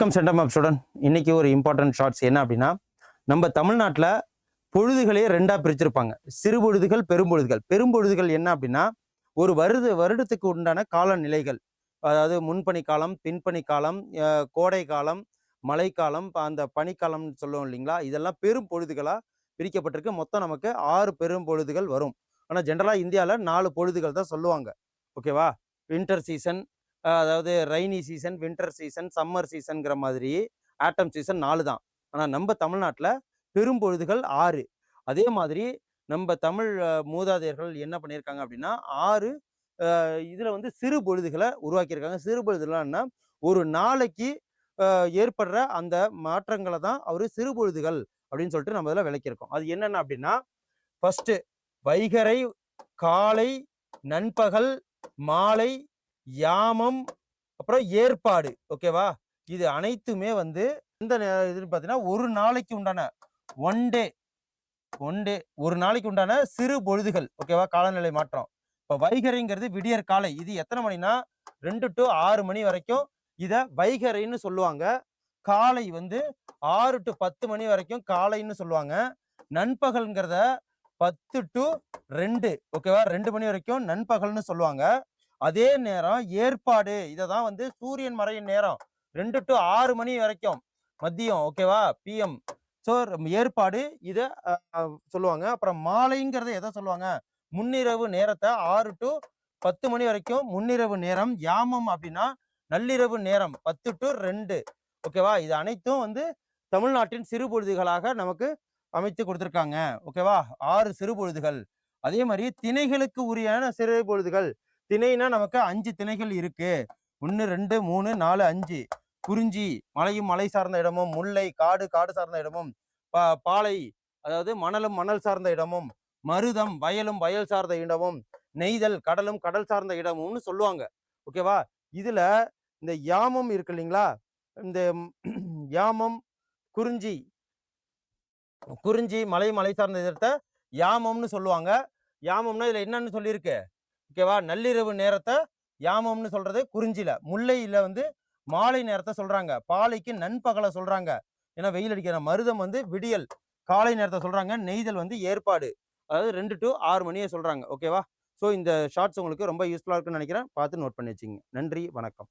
வணக்கம் centum app student. இன்னைக்கு ஒரு இம்பார்ட்டன்ட் ஷார்ட்ஸ் என்ன அப்படின்னா நம்ம தமிழ்நாட்டில் பொழுதுகளே ரெண்டா பிரிச்சிருப்பாங்க. சிறு பொழுதுகள் பெரும்பொழுதுகள் பெரும்பொழுதுகள் என்ன அப்படின்னா ஒரு வருது வருடத்துக்கு உண்டான காலநிலைகள். அதாவது முன்பனி காலம் பின்பனி காலம் கோடை காலம் மழைக்காலம் அந்த பனிக்காலம்னு சொல்லுவோம் இல்லைங்களா? இதெல்லாம் பெரும் பொழுதுகளாக பிரிக்கப்பட்டிருக்கு. மொத்தம் நமக்கு ஆறு பெரும் பொழுதுகள் வரும். ஆனால் ஜென்ரலாக இந்தியாவில் நாலு பொழுதுகள் தான் சொல்லுவாங்க. ஓகேவா? வின்டர் சீசன் அதாவது rainy season winter season summer சீசன்ங்கிற மாதிரி ஆட்டம் சீசன் நாலு தான். ஆனால் நம்ம தமிழ்நாட்டில் பெரும்பொழுதுகள் ஆறு. அதே மாதிரி நம்ம தமிழ் மூதாதையர்கள் என்ன பண்ணியிருக்காங்க அப்படின்னா ஆறு இதில் வந்து சிறு பொழுதுகளை உருவாக்கியிருக்காங்க. சிறு பொழுதுகள்னா ஒரு நாளைக்கு ஏற்படுற அந்த மாற்றங்களை தான் அவர் சிறு பொழுதுகள் அப்படின்னு சொல்லிட்டு நம்ம இதில் விளக்கியிருக்கோம். அது என்னென்ன அப்படின்னா ஃபஸ்ட்டு வைகரை காலை நண்பகல் மாலை யாமம் அப்புறம் ஏற்பாடு. ஓகேவா? இது அனைத்துமே வந்து இந்த நே- இதுன்னு பார்த்தீங்கன்னா ஒரு நாளைக்கு உண்டான ஒன் டே ஒன் டே ஒரு நாளைக்கு உண்டான சிறு பொழுதுகள். ஓகேவா? காலநிலை மாற்றம். இப்போ வைகரைங்கிறது விடியற் காலை. இது எத்தனை மணினா ரெண்டு டு ஆறு மணி வரைக்கும் இதை வைகரைன்னு சொல்லுவாங்க. காலை வந்து ஆறு டு பத்து மணி வரைக்கும் காலைன்னு சொல்லுவாங்க. நண்பகல்ங்கிறத பத்து டு ரெண்டு. ஓகேவா? ரெண்டு மணி வரைக்கும் நண்பகல்னு சொல்லுவாங்க. அதே நேரம் ஏற்பாடு. இதை தான் வந்து சூரியன் மறையும் நேரம். ரெண்டு டு ஆறு மணி வரைக்கும். மதியம் ஓகேவா பிஎம் ஸோ ஏற்பாடு. இதை சொல்லுவாங்க. அப்புறம் மாலைங்கிறத எதை சொல்லுவாங்க? முன்னிரவு நேரத்தை ஆறு டு பத்து மணி வரைக்கும் முன்னிரவு நேரம். யாமம் அப்படின்னா நள்ளிரவு நேரம். பத்து டு ரெண்டு. ஓகேவா இது அனைத்தும் வந்து தமிழ்நாட்டின் சிறு பொழுதுகளாக நமக்கு அமைத்து கொடுத்துருக்காங்க. ஓகேவா ஆறு சிறு பொழுதுகள். அதே மாதிரி திணைகளுக்கு உரியான சிறு பொழுதுகள். திணைனா நமக்கு அஞ்சு திணைகள் இருக்கு. ஒன்று ரெண்டு மூணு நாலு அஞ்சு. குறிஞ்சி மலையும் மலை சார்ந்த இடமும் முல்லை காடு காடு சார்ந்த இடமும் பா பாலை அதாவது மணலும் மணல் சார்ந்த இடமும் மருதம் வயலும் வயல் சார்ந்த இடமும் நெய்தல் கடலும் கடல் சார்ந்த இடமும்னு சொல்லுவாங்க. ஓகேவா இதுல இந்த யாமம் இருக்கு இல்லைங்களா? இந்த யாமம் குறிஞ்சி குறிஞ்சி மலை மலை சார்ந்த இடத்தை யாமம்னு சொல்லுவாங்க. யாமம்னா இதுல என்னன்னு சொல்லியிருக்கு? ஓகேவா நள்ளிரவு நேரத்தை யாமம்னு சொல்றது குறிஞ்சில. முல்லையில வந்து மாலை நேரத்தை சொல்றாங்க. பாலைக்கு நண்பகலை சொல்றாங்க. ஏன்னா வெயில் அடிக்கிற மருதம் வந்து விடியல் காலை நேரத்தை சொல்றாங்க. நெய்தல் வந்து ஏற்பாடு. அதாவது ரெண்டு டு ஆறு மணியை சொல்றாங்க. ஓகேவா ஸோ இந்த ஷார்ட்ஸ் உங்களுக்கு ரொம்ப யூஸ்ஃபுல்லாக இருக்குன்னு நினைக்கிறேன். பார்த்து நோட் பண்ணி வச்சுங்க நன்றி வணக்கம்.